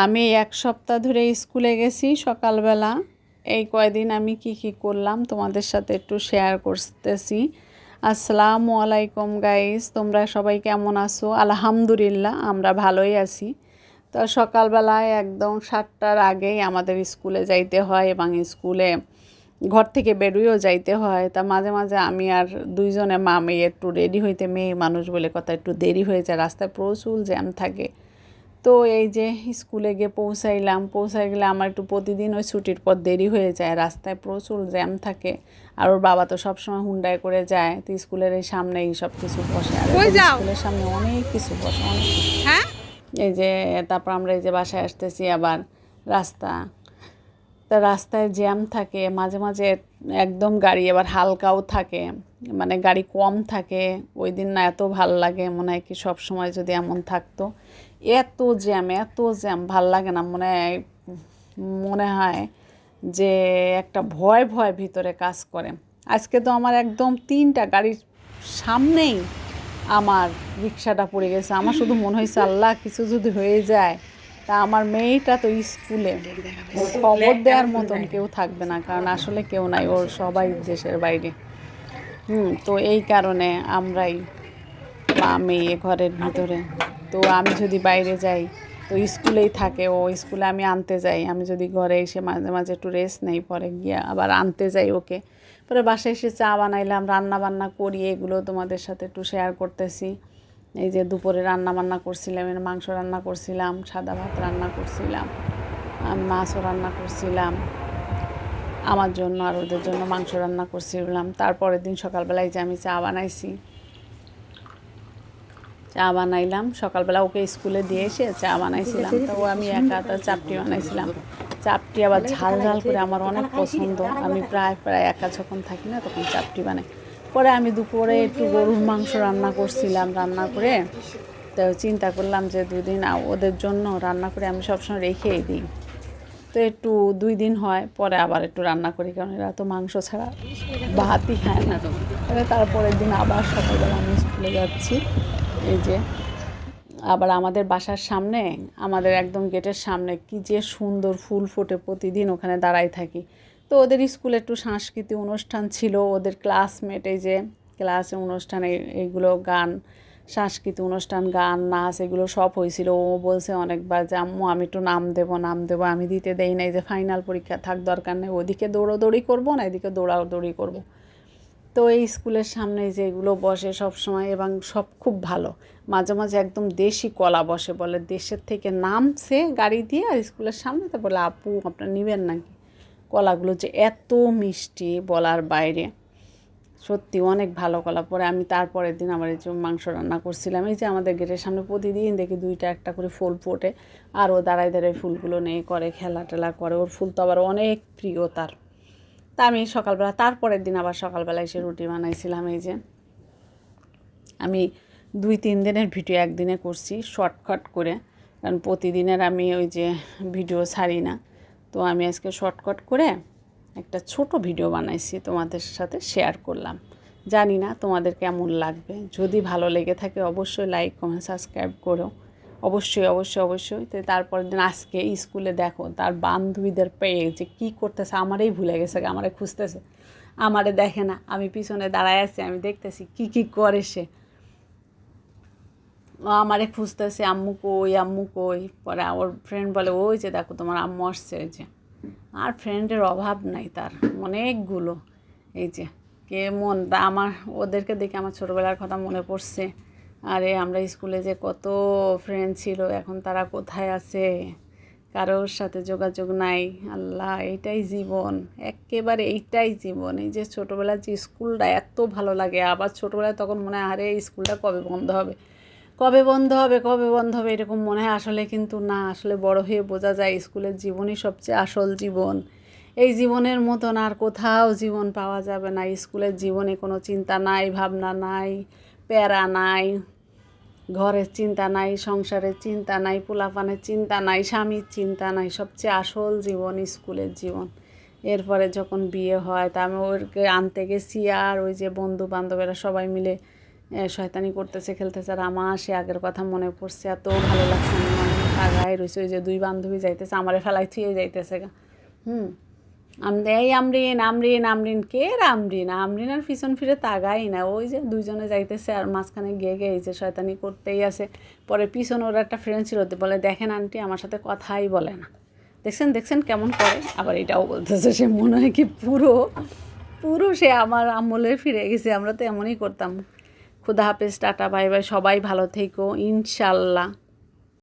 আমি এক সপ্তাহ ধরে স্কুলে গেছি সকালবেলা। এই কয়দিন আমি কি কি করলাম তোমাদের সাথে একটু শেয়ার করতেছি। আসসালামু আলাইকুম গাইস তোমরা সবাই কেমন আছো? আলহামদুলিল্লাহ, আমরা ভালোই আছি। তো সকালবেলায় একদম সাতটার আগেই আমাদের স্কুলে যাইতে হয় এবং স্কুলে ঘর থেকে বেরোয়ও যাইতে হয়। তা মাঝে মাঝে আমি আর দুইজনে মা মেয়ে একটু রেডি হইতে, মেয়ে মানুষ বলে কথা একটু দেরি হয়ে যায়। রাস্তায় প্রচুর জ্যাম থাকে। তো এই যে স্কুলে গিয়ে পৌঁছাইলাম পৌঁছাই গেলে আমার একটু প্রতিদিন ওই ছুটির পর দেরি হয়ে যায় রাস্তায় প্রচুর জ্যাম থাকে আর ওর বাবা তো সবসময় হুন্ডায় করে যায় তো স্কুলের এই সামনেই সব কিছু বসে আর? স্কুলের সামনে অনেক কিছু বসে অনেক হ্যাঁ? এই যে তারপর আমরা এই যে বাসায় আসতেছি আবার রাস্তা। তা রাস্তায় জ্যাম থাকে মাঝে মাঝে একদম গাড়ি এবার হালকাও থাকে মানে গাড়ি কম থাকে ওই দিন না এত ভালো লাগে মনে হয় কি সব সময় যদি এমন থাকতো। এত জ্যাম এত জ্যাম, ভালো লাগে না। মনে মনে হয় যে একটা ভয় ভয় ভিতরে কাজ করে। আজকে তো আমার একদম তিনটা গাড়ির সামনেই আমার রিক্সাটা পড়ে গেছে। আমার শুধু মনে হয়েছে, আল্লাহ, কিছু যদি হয়ে যায়, তা আমার মেয়েটা তো স্কুলে খবর দেওয়ার মতন কেউ থাকবে না, কারণ আসলে কেউ নাই, ওর সবাই দেশের বাইরে। হুম, তো এই কারণে আমরাই বা মেয়ে, ঘরের ভিতরে তো আমি যদি বাইরে যাই, তো স্কুলেই থাকে ও, স্কুলে আমি আনতে যাই। আমি যদি ঘরে এসে মাঝে মাঝে একটু রেস্ট নেই, পরে গিয়ে আবার আনতে যাই ওকে। পরে বাসায় এসে চা বানাইলাম, রান্না বান্না করি, এগুলো তোমাদের সাথে একটু শেয়ার করতেছি। এই যে দুপুরে রান্না বান্না করছিলাম, এর মাংস রান্না করছিলাম, সাদা ভাত রান্না করছিলাম মাছও রান্না করছিলাম। আমার জন্য আর ওদের জন্য মাংস রান্না করছিলাম। তারপরের দিন সকালবেলায় যে আমি চা বানাইছি চা বানাইলাম। সকালবেলা ওকে স্কুলে দিয়ে এসে চা বানাইছিলাম। তো ও আমি একা তার চাপটি বানাইছিলাম। চাপটি আবার ঝাল ঝাল করে আমার অনেক পছন্দ। আমি প্রায় প্রায় একা যখন থাকি না তখন চাপটি বানাই। পরে আমি দুপুরে একটু গরুর মাংস রান্না করছিলাম, রান্না করে তো চিন্তা করলাম যে দুদিন ওদের জন্য রান্না করে আমি সবসময় রেখেই দিই। তো একটু দুই দিন হয়, পরে আবার একটু রান্না করি কারণ এরা তো মাংস ছাড়া ভাতই খায় না। তারপরের দিন আবার সকালবেলা আমি স্কুলে যাচ্ছি। এই যে, আবার আমাদের বাসার সামনে, আমাদের একদম গেটের সামনে, কি যে সুন্দর ফুল ফোটে প্রতিদিন ওখানে দাঁড়াই থাকি। তো ওদের স্কুলে একটু সাংস্কৃতিক অনুষ্ঠান ছিল, ওদের ক্লাসমেট এই যে ক্লাসে অনুষ্ঠানে এইগুলো গান, সাংস্কৃতিক অনুষ্ঠান, গান, নাচ এগুলো সব হয়েছিল। ও বলছে অনেকবার যে, আম্মু, আমি একটু নাম দেবো নাম দেবো, আমি দিতে দেই নাই যে ফাইনাল পরীক্ষা থাক, দরকার নেই। ওদিকে দৌড়োদৌড়ি করব না, এদিকে দৌড়াদৌড়ি করব। তো এই স্কুলের সামনে যেগুলো বসে সব সময় এবং সব খুব ভালো। মাঝে মাঝে একদম দেশি কলা বসে বলে, দেশের থেকে নামছে গাড়ি দিয়ে আর স্কুলের সামনে তো বলে, আপু, আপনার নেবেন নাকি? কলাগুলো যে এত মিষ্টি বলার বাইরে। সত্যি অনেক ভালো কলা পরে। আমি তারপরের দিন আমার এই যে মাংস রান্না করছিলাম। এই যে আমাদের গেটের সামনে প্রতিদিন দেখি দুইটা একটা করে ফুল ফোটে। আর ও দাঁড়ায় দাঁড়ায় ফুলগুলো নিয়ে করে, খেলা টেলা করে। ওর ফুল তো আবার অনেক প্রিয় তার। তা আমি সকালবেলা, তারপরের দিন আবার সকালবেলা এসে রুটি বানাইছিলাম এই যে। আমি দুই, তিন দিনের ভিডিও একদিনে করছি শর্টকাট করে। কারণ প্রতিদিনের আমি ওই যে ভিডিও ছাড়ি না। তো আমি আজকে শর্টকাট করে একটা ছোট ভিডিও বানাইছি তোমাদের সাথে শেয়ার করলাম। জানি না তোমাদের কেমন লাগবে। যদি ভালো লেগে থাকে অবশ্যই লাইক কমেন্ট সাবস্ক্রাইব করো। অবশ্যই অবশ্যই অবশ্যই। তো তারপরের দিন আজকে স্কুলে দেখো, তার বান্ধবীদের পেয়ে যে কী করতেছে, আমারই ভুলে গেছে, আমারে খুঁজতেছে। আমারে দেখে না, আমি পিছনে দাঁড়ায় আছি, আমি দেখতেছি কি কি করে সে। ও আমারে খুঁজতেছে, আম্মু কই আম্মু কই? পরে ওর ফ্রেন্ড বলে, ওই যে দেখো, তোমার আম্মু আসছে যে। আর ফ্রেন্ডের অভাব নাই তার, অনেকগুলো। এই যে, কে মন আমার, ওদেরকে দেখে আমার ছোটোবেলার কথা মনে পড়ছে। আরে, আমরা স্কুলে যে কত ফ্রেন্ড ছিল, এখন তারা কোথায় আছে? কারোর সাথে যোগাযোগ নাই। আল্লাহ এইটাই জীবন। একেবারে এইটাই জীবন। এই যে ছোটোবেলার যে স্কুলটা, এত ভালো লাগে। আবার ছোটোবেলায় তখন মনে হয়, আরে স্কুলটা কবে বন্ধ হবে? কবে বন্ধ হবে, কবে বন্ধ হবে? এরকম মনে হয় আসলে, কিন্তু না, আসলে বড় হয়ে বোঝা যায়, স্কুলের জীবনই সবচেয়ে আসল জীবন। এই জীবনের মতন আর কোথাও জীবন পাওয়া যাবে না। স্কুলের জীবনে কোনো চিন্তা নাই, ভাবনা নাই, প্যারা নাই। ঘরের চিন্তা নাই, সংসারের চিন্তা নাই, পোলাপানের চিন্তা নাই, স্বামীর চিন্তা নাই, সবচেয়ে আসল জীবন স্কুলের জীবন। এরপরে যখন বিয়ে হয়, তা আমি ওরকে আনতে গেছি আর ওই যে বন্ধু বান্ধবেরা সবাই মিলে শয়তানি করতেছে, খেলতেছে আর আমার সে আগের কথা মনে পড়ছে, এত ভালো লাগছে মনে হয় রয়েছে ওই যে দুই বান্ধবী যাইতেছে, আমারে ফেলাই থুয়ে যাইতেছে হুম? আমরে এই আমরিন আমরিন আমরিন কে আমরিন আমরিন আর পিছন ফিরে তাগাই না। ওই যে দুইজনে যাইতেছে আর মাঝখানে গিয়ে গিয়ে এই যে শয়তানি করতেই আছে। পরে পিছনে ওর একটা ফ্রেন্ড ছিল বলে, দেখেন আন্টি আমার সাথে কথাই বলে না। দেখছেন দেখছেন কেমন করে? আবার এটাও বলতেছে, সে মনে হয় কি পুরো পুরো সে আমার আমলে ফিরে গেছে। আমরা তো এমনই করতাম। খুদা হাফেজ, টাটা, বাই বাই। সবাই ভালো থেকো, ইনশাল্লাহ।